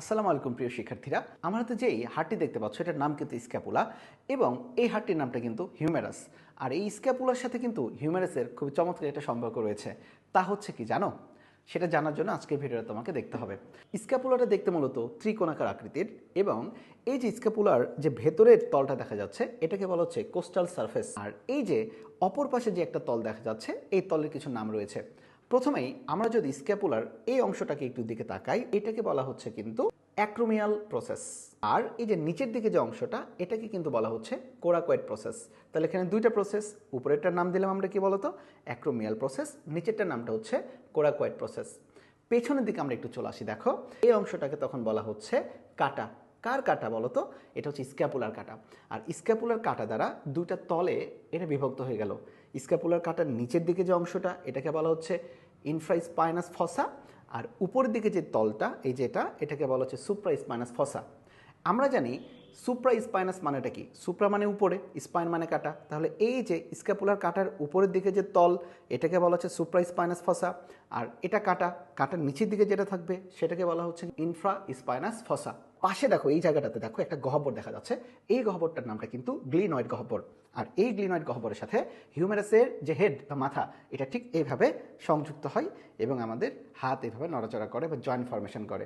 আসসালামু আলাইকুম প্রিয় শিক্ষার্থীরা। আমার হাতে যেই হাড়টি দেখতে পাচ্ছ, এটার নাম কিন্তু স্ক্যাপুলা এবং এই হাড়টির নামটা কিন্তু হিউমেরাস আর এই স্ক্যাপুলার সাথে কিন্তু হিউমেরাসের খুব চমৎকার একটা সম্পর্ক রয়েছে। তা হচ্ছে কি জানো? সেটা জানার জন্য আজকের ভিডিওটা তোমাকে দেখতে হবে। স্ক্যাপুলাটা দেখতে মূলত ত্রিকোণাকার আকৃতির এবং এই যে স্ক্যাপুলার যে ভেতরের তলটা দেখা যাচ্ছে, এটাকে বলা হচ্ছে কোস্টাল সারফেস। আর এই যে অপর পাশে যে একটা তল দেখা যাচ্ছে, এই তলের কিছু নাম রয়েছে। প্রথমেই আমরা যদি স্ক্যাপুলার এই অংশটাকে একটু দিকে তাকাই, এটাকে বলা হচ্ছে কিন্তু অ্যাক্রোমিয়াল প্রসেস আর এই যে নিচের দিকে যে অংশটা, এটাকে কিন্তু বলা হচ্ছে কোরাকয়েড প্রসেস তাহলে এখানে দুইটা প্রসেস উপরেরটার নাম দিলাম আমরা কি বলতো? অ্যাক্রোমিয়াল প্রসেস নিচেরটার নামটা হচ্ছে কোরাকয়েড প্রসেস পেছনের দিকে আমরা একটু চলে আসি, দেখো। এই অংশটাকে তখন বলা হচ্ছে কাটা। কার কাটা বলতো? এটা হচ্ছে স্ক্যাপুলার কাটা। আর স্ক্যাপুলার কাটা দ্বারা দুইটা তলে এটা বিভক্ত হয়ে গেল। স্ক্যাপুলার কাটার নিচের দিকে যে অংশটা, এটাকে বলা হচ্ছে ইনফ্রাইসপাইনাস ফসা আর উপরের দিকে যে তলটা, এই যেটা এটাকে বলা হচ্ছে সুপ্রাইসপাইনাস ফসা আমরা জানি সুপ্রা স্পাইনাস মানেটা কি? সুপ্রা মানে উপরে স্পাইন মানে কাটা। তাহলে এই যে স্ক্যাপুলার কাটার উপরের দিকে যে তল, এটাকে বলা হচ্ছে সুপ্রা স্পাইনাস ফসা আর এটা কাটা, কাটার নিচের দিকে যেটা থাকবে, সেটাকে বলা হচ্ছে ইনফ্রা স্পাইনাস ফসা পাশে দেখো, এই জায়গাটাতে দেখো, একটা গহ্বর দেখা যাচ্ছে। এই গহ্বরটার নামটা কিন্তু গ্লিনয়েড গহ্বর। আর এই গ্লিনয়েড গহ্বরের সাথে হিউম্যারাসের যে হেড বা মাথা, এটা ঠিক এইভাবে সংযুক্ত হয় এবং আমাদের হাত এভাবে নড়াচড়া করে বা জয়েন্ট ফরমেশন করে।